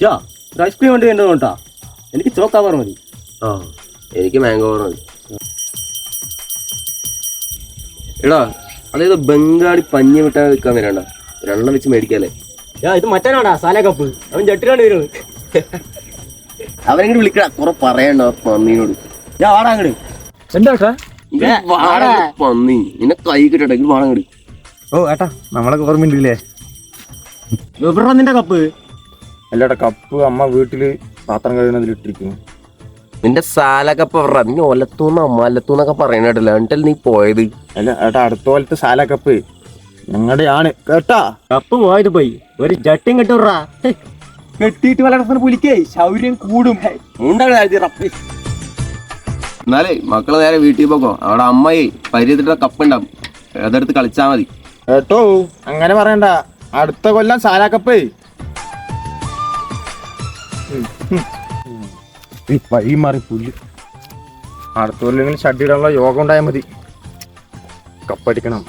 യാ ഒരു ഐസ്ക്രീം വണ്ടി വേണ്ടത് കേട്ടാ എനിക്ക് ചോക്കാവർ മതി. ആ. എനിക്ക് മാംഗോ ഓവർ മതി. എടാ അതായത് ബംഗാളി പഞ്ഞി വിട്ടാൽ വിൽക്കാൻ വരണ്ട. ഒരെണ്ണം വെച്ച് മേടിക്കാല്ലേ? യാ ഇത് മറ്റാനാടാ സാല കപ്പ് അവൻ ജട്ടിലാണ് വരുന്നത്. അവരെങ്ങനെ വിളിക്കടാ കുറെ പറയണ്ട പന്നിയോട് ഞാൻ വാടാ അങ്ങട്. എന്താ ഏട്ടാ? വാടാ പന്നി. നിന്നെ കൈ കിട്ടട്ടെ ഇത് അങ്ങട്. ഓ ഏട്ടാ നമ്മളൊക്കെ ഓർമ്മയുണ്ടല്ലേ? എവിടെ നിന്റെ കപ്പ് അല്ലേട്ടാ കപ്പ് അമ്മ വീട്ടിൽ പാത്രം കഴുകുന്നതിൽ ഇട്ടിരിക്കുന്നു. നിന്റെ സാലക്കപ്പ പറ നീ ഒലത്തൂന്ന് അമ്മലത്തൂന്നൊക്കെ പറയണല്ലോ എന്നിട്ടല്ലേ നീ പോയത്? അല്ല ഏട്ടാ അടുത്ത പോലത്തെ സാല കപ്പ്. ഞങ്ങളുടെ ആണ്. കേട്ടാ? കപ്പ് പോയത് പോയി. ഒരു ജട്ടിയും കെട്ടുറാ കെട്ടിയിട്ട് വളർത്തുന്ന പുലിക്കേ. ശൗര്യം കൂടും. എന്നാലേ മക്കൾ നേരെ വീട്ടിൽ പോക്കോ. അവിടെ അമ്മയെ പരിയത്തിട്ട കപ്പ് ഉണ്ടാവും. അതെടുത്ത് കളിച്ചാ മതി. കേട്ടോ? അങ്ങനെ പറയണ്ട. അടുത്ത കൊല്ലം സാല കപ്പ്. വഴി മാറി പുല്ല് അടുത്ത കൊല്ലം ഷഡിടാനുള്ള യോഗം ഉണ്ടായാൽ മതി കപ്പടിക്കണം